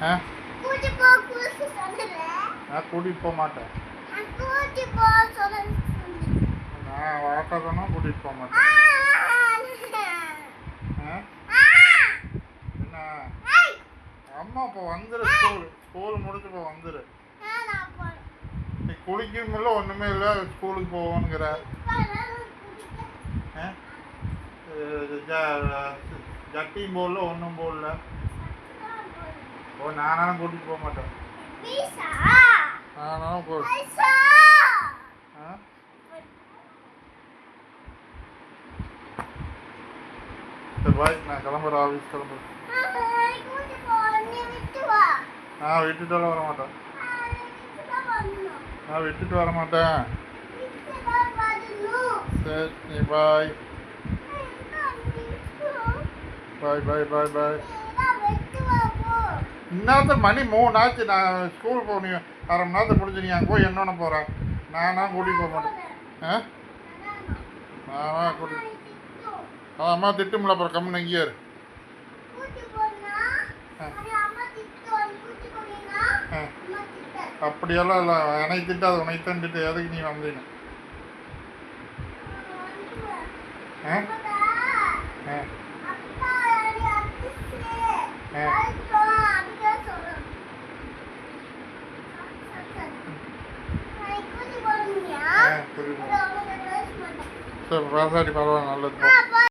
ஆ? நான் கூட்டிகிட்டு போக மாட்டேன். நான் வாட்டதனும் கூட்டிகிட்டு போக மாட்டேன். என்ன? அம்மா இப்போ வந்துரு ஸ்கூல் ஸ்கூல் முடிச்சு இப்போ வந்துரு. நீ குளிக்கவும் இல்லை ஒன்றுமே இல்லை ஸ்கூலுக்கு போவோங்கிற ஜட்டியும் போடல ஒன்றும் போடல. ஓ நானும் கூட்டிகிட்டு போக மாட்டேன். நானும் போ சரி பாய் நான் கிளம்புறேன் ஆஃபீஸ் கிளம்புறேன். நான் விட்டுட்டு வர மாட்டேன். நான் விட்டுட்டு வர மாட்டேன். சரி பாய். பாய் பாய் பாய் பாய். இன்னொருத்த மணி மூணு ஆச்சு நான் ஸ்கூல் போகணும் அரை மணி நேரத்தை முடிஞ்சு நீ அங்கே போய் என்னென்ன போகிறேன் நானாக கூட்டிகிட்டு போக மாட்டேன். ஆ? நானா கூட்டிகிட்டு அம்மா திட்டுமில்ல அப்புறம் கம்முன்னு இங்கேயே ஆ. அப்படியெல்லாம் இல்லை என்னை திட்டாது உன்னை திட்டு எதுக்கு நீ வந்தீங்க? ஆ? ஆ. சரி ராசாடி பரவாயில்ல நல்லது